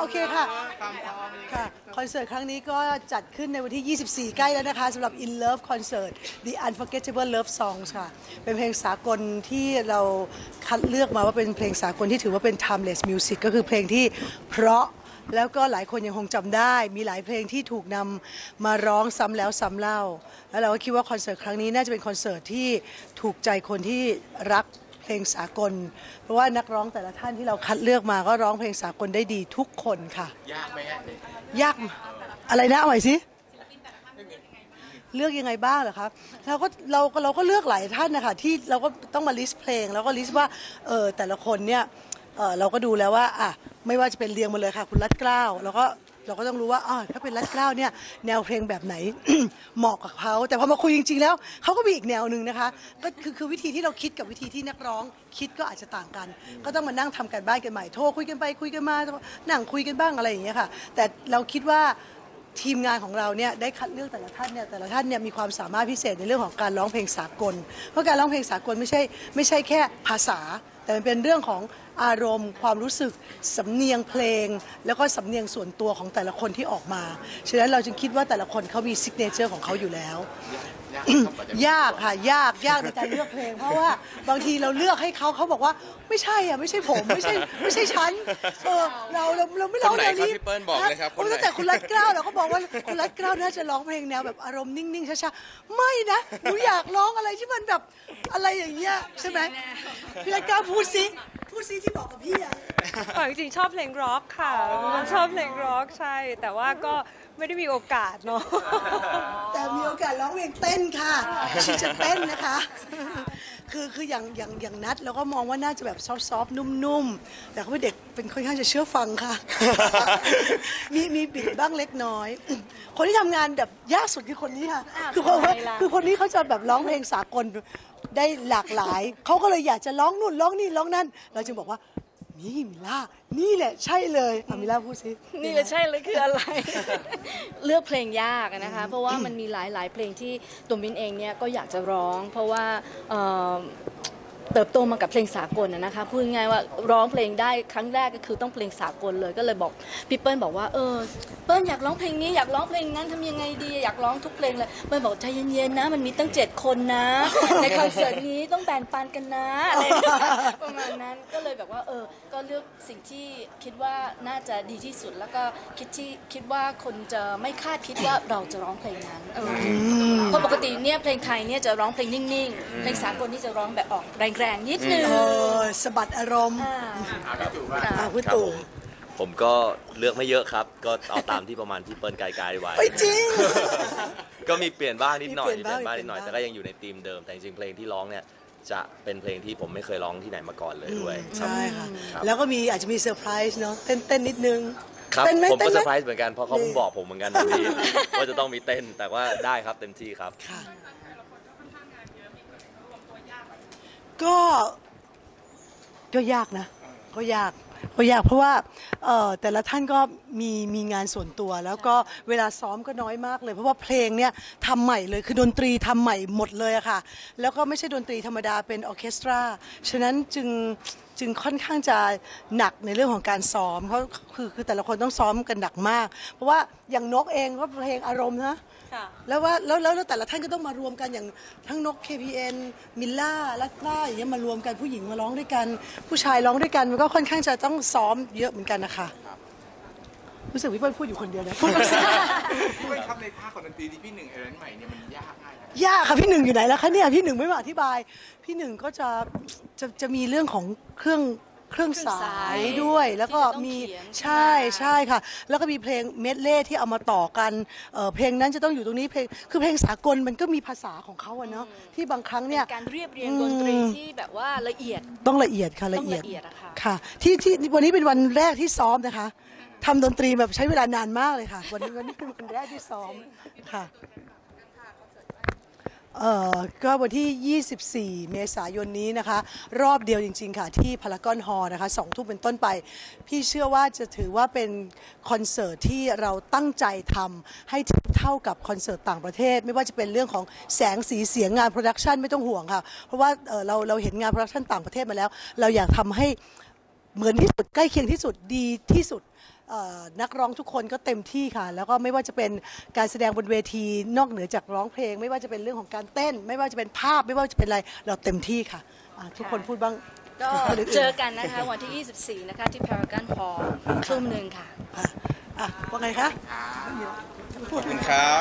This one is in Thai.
โอเคค่ะความพร้อมยังไงค่ะ คอนเสิร์ตครั้งนี้ก็จัดขึ้นในวันที่ 24 ใกล้แล้วนะคะสำหรับ In Love Concert The Unforgettable Love Songs ค่ะ เป็นเพลงสากลที่เราคัดเลือกมาว่าเป็นเพลงสากลที่ถือว่าเป็น timeless music ก็คือเพลงที่เพราะแล้วก็หลายคนยังคงจำได้ มีหลายเพลงที่ถูกนำมาร้องซ้ำแล้วซ้ำเล่า แล้วเราก็คิดว่าคอนเสิร์ตครั้งนี้น่าจะเป็นคอนเสิร์ตที่ถูกใจคนที่รัก เพลงสากล เพราะว่านักร้องแต่ละท่านที่เราคัดเลือกมาก็ร้องเพลงสากลได้ดีทุกคนค่ะ ยากไหมฮะยากอะไรนะเอาใหม่สิเลือกยังไงบ้างเหรอครับเราก็เราก็เราก็เลือกหลายท่านนะคะที่เราก็ต้องมาลิสต์เพลง แล้วก็ลิสต์ว่าเออแต่ละคนเนี่ยเออเราก็ดูแล้วว่าอะไม่ว่าจะเป็นเรียงมาเลยค่ะ คุณรัดเกล้าแล้วก็ เราก็ต้องรู้ว่าอ๋อถ้าเป็นรัดเกล้าเนี่ยแนวเพลงแบบไหน เหมาะกับเขาแต่พอมาคุยจริง ๆ แล้วเขาก็มีอีกแนวหนึ่งนะคะก็คือคือวิธีที่เราคิดกับวิธีที่นักร้องคิดก็อาจจะต่างกัน ก็ต้องมานั่งทำกันบ้านกันใหม่โทรคุยกันไปคุยกันมานั่งคุยกันบ้างอะไรอย่างเงี้ยค่ะ แต่เราคิดว่าทีมงานของเราเนี่ยได้คัดเลือกแต่ละท่านเนี่ยแต่ละท่านเนี่ยมีความสามารถพิเศษในเรื่องของการร้องเพลงสากล เพราะการร้องเพลงสากลไม่ใช่ไม่ใช่แค่ภาษา แต่มันเป็นเรื่องของ อารมณ์ ความรู้สึกสำเนียงเพลง แล้วก็สำเนียงส่วนตัวของแต่ละคนที่ออกมา ฉะนั้นเราจึงคิดว่าแต่ละคนเขามีซิกเนเจอร์ของเขาอยู่แล้ว ยากครับกว่าจะยากค่ะยากยากในการเลือกเพลง เพราะว่าบางทีเราเลือกให้เขาเขาบอกว่าไม่ใช่อะไม่ใช่ผมไม่ใช่ไม่ใช่ฉันเออเราเราเราไม่ร้องคนไหนแนวนี้ครับพี่เปิ้ลบอกเลยครับคนไหนโอ้ตั้งแต่คุณรัตเกล้าเราก็บอกว่าคุณรัตเกล้าน่าจะร้องเพลงแนวแบบอารมณ์นิ่งๆช้าๆไม่นะหนูอยากร้องอะไรที่มันแบบอะไรอย่างเงี้ยใช่ไหมพี่รัตเกล้าพูดซิ พูดซิที่บอกกับพี่อะอ๋อจริงๆชอบเพลงร็อกค่ะมันชอบเพลงร็อกใช่ แต่ว่าก็ไม่ได้มีโอกาสเนาะ แต่มีโอกาสร้องเพลงเต้นค่ะชีจะเต้นนะคะ คือคืออย่างอย่างอย่างนัดเราก็มองว่าน่าจะแบบซอฟต์ๆนุ่มๆ แต่เขาเป็นเด็กเป็นค่อนข้างจะเชื่อฟังค่ะ มีมีบิดบ้างเล็กน้อย คนที่ทำงานแบบยากสุดคือคนนี้ค่ะ อ้าวคือคนทำไมล่ะ คือคนนี้เขาจะแบบร้องเพลงสากล ได้หลากหลาย เขาก็เลยอยากจะร้องนู่นร้องนี่ร้องนั่น เราจึงบอกว่า นี่มิล่า นี่แหละใช่เลยอะมิล่าพูดสิ นี่แหละใช่เลยคืออะไร เลือกเพลงยากอะนะคะ เพราะว่ามันมีหลายหลายๆเพลงที่ตัวมินเองเนี่ยก็อยากจะร้อง เพราะว่าเอ่อ เติบโตมากับเพลงสากลนะนะคะพูดง่ายๆว่าร้องเพลงได้ครั้งแรกก็คือต้องเพลงสากลเลยก็เลยบอกพี่เปิ้ลบอกว่าเออเปิ้ลอยากร้องเพลงนี้อยากร้องเพลงนั้นทำยังไงดี อยากร้องทุกเพลงเลยเปิ้ลบอกใจเย็นๆนะ มันมีตั้งเจ็ดคนนะ ในคอนเสิร์ตนี้ต้องแบ่งปันกันนะอะไรอย่างเงี้ยประมาณนั้นก็เลยแบบว่าเออก็เลือกสิ่งที่คิดว่าน่าจะดีที่สุดแล้วก็คิดที่คิดว่าคนจะไม่คาดคิดว่าเราจะร้องเพลงนั้นเออเพราะปกติเนี่ยเพลงไทยเนี่ยจะร้องเพลงนิ่งๆเพลงสากลนี่จะร้องแบบออกแรงๆนิดนึงเออสะบัดอารมณ์อ่าเอาพี่ตู่ว่าอะคุณครับตู่ผมผมก็เลือกไม่เยอะครับ ก็เอาตามที่ประมาณที่เปิ้ลไกด์ๆไว้ ไม่จริง ก็มีเปลี่ยนบ้างนิดหน่อยมีมีเปเปลี่ลี่ยยนนบ้าบ้างงนิดหน่อยเปลี่ยนบ้างแต่ก็ยังอยู่ในธีมเดิม แต่จริงๆเพลงที่ร้องเนี่ยจะเป็นเพลงที่ผมไม่เคยร้องที่ไหนมาก่อนเลยด้วยครับใช่ค่ะ แล้วก็มีอาจจะมีเซอร์ไพรส์เนาะเต้นเต้นนิดนึงครับ เต้นไหมผมเต้ก็นเซอไหมร์ไพรส์เหมือนกัน เพราะเขาเพิ่งบอกผมเหมือนกันวันนี้ว่าจะต้องมีเต้น แต่ว่าได้ครับเต็มที่ครับ ค่ะ ก็ก็ยากนะ ก็ยากก็ยากเพราะว่าเอ่อแต่ละท่านก็ มีมีงานส่วนตัว แล้วก็เวลาซ้อมก็น้อยมากเลย เพราะว่าเพลงเนี่ยทำใหม่เลยคือดนตรีทำใหม่หมดเลยอะค่ะ แล้วก็ไม่ใช่ดนตรีธรรมดาเป็นออร์เคสตรา ฉะนั้นจึงจึงค่อนข้างจะหนักในเรื่องของการซ้อมเพราะคือคือแต่ละคนต้องซ้อมกันหนักมาก เพราะว่าอย่างนกเองก็เพลงอารมณ์นะค่ะแล้วว่าแล้วแล้วแล้วแต่ละท่านก็ต้องมารวมกันอย่างทั้งนก KPN มิลล่าลัตล่าอย่างเงี้ยมารวมกันผู้หญิงมาร้องด้วยกัน ผู้ชายร้องด้วยกันมันก็ค่อนข้างจะต้องซ้อมเยอะเหมือนกันนะคะ รู้สึกพี่เปิ้ลพูดอยู่คนเดียวนะพูดไม่สิพี่เปิ้ลครับในภาคของดนตรีที่พี่หนึ่งเอเลนใหม่เนี่ยมันยากง่ายนะยากค่ะพี่หนึ่งอยู่ไหนแล้วคะเนี่ยพี่หนึ่งไม่มาอธิบาย พี่หนึ่งก็จะจะจะมีเรื่องของเครื่องเครื่องสายด้วยแล้วก็มีที่จะต้องเขียนใช่ใช่ค่ะ แล้วก็มีเพลงเมดเล่ที่เอามาต่อกันเอ่อเพลงนั้นจะต้องอยู่ตรงนี้เพลงคือเพลงสากลมันก็มีภาษาของเขาอะเนาะที่บางครั้งเป็เนี่ยนการเรียบเรียงดนตรีที่แบบว่าละเอียดต้องละเอียดค่ะละเอียดต้องละเอียดอะค่ะค่ะที่ที่วันนี้เป็นวันแรกที่ซ้อมนะคะ ทำดนตรีแบบใช้เวลานานมากเลยค่ะ วันนี้วันนี้เป็นวันแรกที่ซ้อมค่ะเอ่อก็วันที่ 24 เมษายนนี้นะคะ รอบเดียวจริง ๆ ค่ะ ที่พารากอนฮอลนะคะสองทุ่มเป็นต้นไป พี่เชื่อว่าจะถือว่าเป็นคอนเสิร์ตที่เราตั้งใจทำให้เท่ากับคอนเสิร์ตต่างประเทศ ไม่ว่าจะเป็นเรื่องของแสงสีเสียงงานโปรดักชันไม่ต้องห่วงค่ะ เพราะว่าเออเราเราเห็นงานโปรดักชันต่างประเทศมาแล้ว เราอยากทำให้ เหมือนที่สุดใกล้เคียงที่สุดดีที่สุดเอ่อนักร้องทุกคนก็เต็มที่ค่ะ แล้วก็ไม่ว่าจะเป็นการแสดงบนเวทีนอกเหนือจากร้องเพลง ไม่ว่าจะเป็นเรื่องของการเต้น ไม่ว่าจะเป็นภาพไม่ว่าจะเป็นอะไรเราเต็มที่ค่ะอะทุกคนพูดบ้างก็คนอื่นๆเจอกันนะคะวันที่ 24 นะคะที่ Paragon Hall ทุ่มหนึ่งค่ะอะอะว่าไงคะขอบคุณครับ